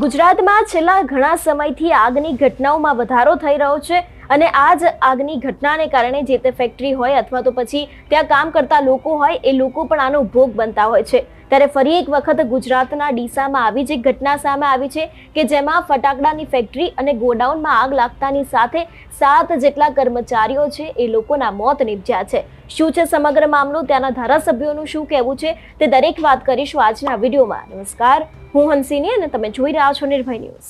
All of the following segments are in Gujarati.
ગુજરાતમાં છેલ્લા ઘણા સમયથી આગની ઘટનાઓમાં વધારો થઈ રહ્યો છે અને આ જ આગની ઘટનાને કારણે જે તે ફેક્ટરી હોય અથવા તો પછી ત્યાં કામ કરતા લોકો હોય, એ લોકો પણ આનો ભોગ બનતા હોય છે. ત્યારે ફરી એક વખત ગુજરાતના ડીસામાં આવી જ ઘટના સામે આવી છે કે જેમાં ફટાકડાની ફેક્ટરી અને ગોડાઉનમાં આગ લાગતાની સાથે સાત જેટલા કર્મચારીઓ છે એ લોકોના મોત નીપજ્યા છે. શું છે સમગ્ર મામલો? ત્યાંના ધારાસભ્યોનું શું કહેવું છે? તે દરેક વાત કરીશું આજના વિડીયોમાં. નમસ્કાર. હું હંસિની અને તમે જોઈ રહ્યા છો નિર્ભય ન્યૂઝ.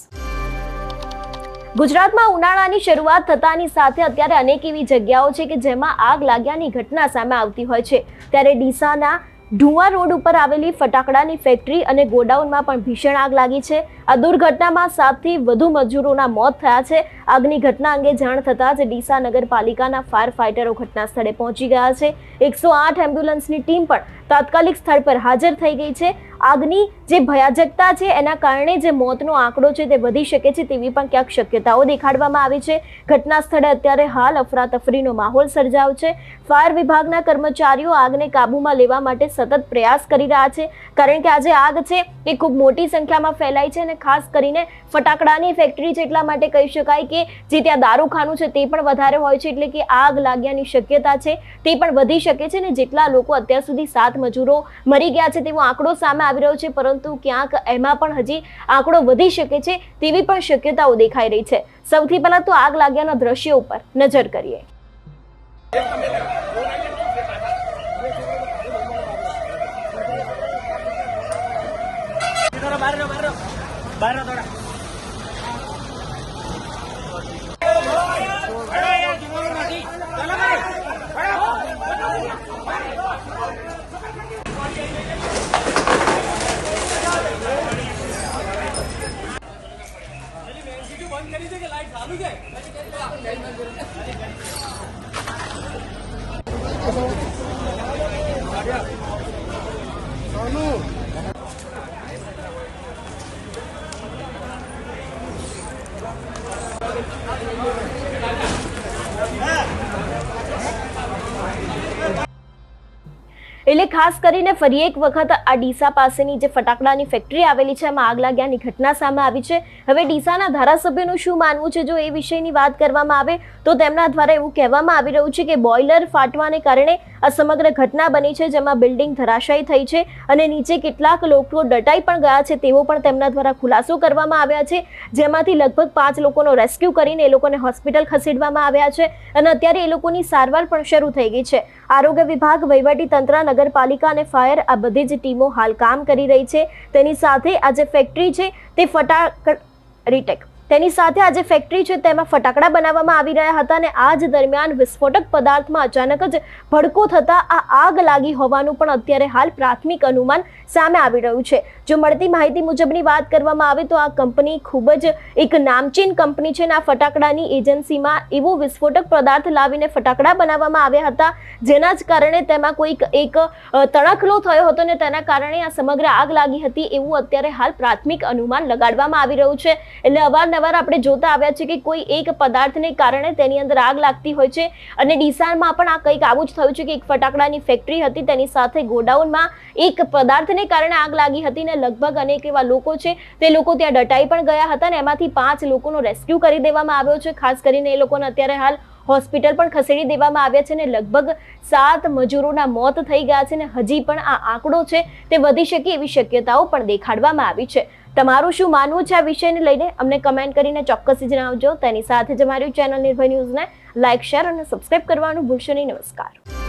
ગુજરાતમાં ઉનાળાની શરૂઆત થતાની સાથે અત્યારે અનેક એવી જગ્યાઓ છે કે જેમાં આગ લાગ્યાની ઘટના સામે આવતી હોય છે. ત્યારે ડીસાના ઢુવા રોડ ઉપર આવેલી ફટાકડાની ફેક્ટરી અને ગોડાઉનમાં પણ ભીષણ આગ લાગી છે. આ દુર્ઘટનામાં સાતથી વધુ મજૂરોના મોત થયા છે. આગની ઘટના અંગે જાણ થતાં જ ડીસા નગરપાલિકાના ફાયર ફાઇટરો ઘટના સ્થળે પહોંચી ગયા છે. એકસો આઠ એમ્બ્યુલન્સની ટીમ પણ તાત્કાલિક સ્થળ પર હાજર થઈ ગઈ છે. આગની જે ભયાજકતા છે, એના કારણે જે મોતનો આંકડો છે તે વધી શકે છે તેવી પણ ક્યાંક શક્યતાઓ દેખાડવામાં આવી છે. ઘટના સ્થળે અત્યારે હાલ અફરાતફરીનો માહોલ સર્જાયો છે. ફાયર વિભાગના કર્મચારીઓ આગને કાબૂમાં લેવા માટે સતત પ્રયાસ કરી રહ્યા છે. કારણ કે આજે આગ છે એ ખૂબ મોટી સંખ્યામાં ફેલાઈ છે અને ખાસ કરીને ફટાકડાની ફેક્ટરી છે એટલા માટે કહી શકાય કે જે ત્યાં દારૂખાનું છે તે પણ વધારે હોય છે એટલે કે આગ લાગ્યાની શક્યતા છે તે પણ વધી શકે છે ને જેટલા લોકો અત્યાર સુધી સાત મજૂરો મરી ગયા છે તેવો આંકડો સામે આવી રહ્યો છે પરંતુ ક્યાંક એમાં પણ હજી આંકડો વધી શકે છે તેવી પણ શક્યતાઓ દેખાઈ રહી છે સૌથી પહેલા તો આગ લાગ્યાના દ્રશ્યો ઉપર નજર કરીએ બાર બાર બાર Salud. એટલે ખાસ કરીને ફરી એક વખત આ ડીસા પાસેની જે ફટાકડાની ફેક્ટરી આવેલી છે, એમાં આગ લાગ્યાની ઘટના સામે આવી છે. હવે ડીસાના ધારાસભ્યનું શું માનવું છે? જો એ વિષયની વાત કરવામાં આવે, તો તેમના દ્વારા એવું કહેવામાં આવી રહ્યું છે કે બોઇલર ફાટવાને કારણે આ સમગ્ર ઘટના બની છે, જેમાં બિલ્ડિંગ ધરાશાયી થઈ છે અને નીચે કેટલાક લોકો દટાઈ પણ ગયા છે, તેવો પણ તેમના દ્વારા ખુલાસો કરવામાં આવ્યા છે. જેમાંથી લગભગ પાંચ લોકોનો રેસ્ક્યુ કરીને એ લોકોને હોસ્પિટલ ખસેડવામાં આવ્યા છે અને અત્યારે એ લોકોની સારવાર પણ શરૂ થઈ ગઈ છે. આરોગ્ય વિભાગ, વહીવટી તંત્ર નગરપાલિકા અને ફાયર આ બધી જ ટીમો હાલ કામ કરી રહી છે. તેની સાથે આ જે ફેક્ટરી છે તે ફટાક રીટેક. તેની સાથે આ જે ફેક્ટરી છે, તેમાં ફટાકડા બનાવવામાં આવી રહ્યા હતા અને આ જ દરમિયાન વિસ્ફોટક પદાર્થમાં અચાનક જ ભડકો થતાં આ આગ લાગી હોવાનું પણ અત્યારે હાલ પ્રાથમિક અનુમાન સામે આવી રહ્યું છે. જો મળતી માહિતી મુજબની વાત કરવામાં આવે તો આ કંપની ખૂબ જ એક નામચીન કંપની છે અને આ ફટાકડાની એજન્સીમાં એવો વિસ્ફોટક પદાર્થ લાવીને ફટાકડા બનાવવામાં આવ્યા હતા, જેના જ કારણે તેમાં કોઈક એક તણખલો થયો હતો ને તેના કારણે આ સમગ્ર આગ લાગી હતી એવું અત્યારે હાલ પ્રાથમિક અનુમાન લગાડવામાં આવી રહ્યું છે. એટલે અવારનવાર આપણે જોતા આવ્યા છે કે કોઈ એક પદાર્થને કારણે તેની અંદર આગ લાગતી હોય છે. અને ડીસામાં પણ આ કંઈક આવું જ થયું છે કે એક ફટાકડાની ફેક્ટરી હતી, તેની સાથે ગોડાઉનમાં એક પદાર્થને કારણે આગ લાગી હતી ને લગભગ અનેક એવા લોકો છે, તે લોકો ત્યાં દટાઈ પણ ગયા હતા ને એમાંથી પાંચ લોકોનો રેસ્ક્યુ કરી દેવામાં આવ્યો છે. ખાસ કરીને એ લોકોને અત્યારે હાલ હોસ્પિટલ પણ ખસેડી દેવામાં આવ્યા છે ને લગભગ સાત મજૂરોના મોત થઈ ગયા છે ને હજી પણ આ આંકડો છે, તે વધી શકે એવી શક્યતાઓ પણ દેખાડવામાં આવી છે. તમારું શું માનવું છે આ વિષયને લઈને? અમને કમેન્ટ કરીને ચોક્કસ જણાવજો. તેની સાથે જ અમારી ચેનલ નિર્ભય ન્યૂઝને લાઇક શેર અને સબસ્ક્રાઇબ કરવાનું ભૂલશો નહીં. નમસ્કાર.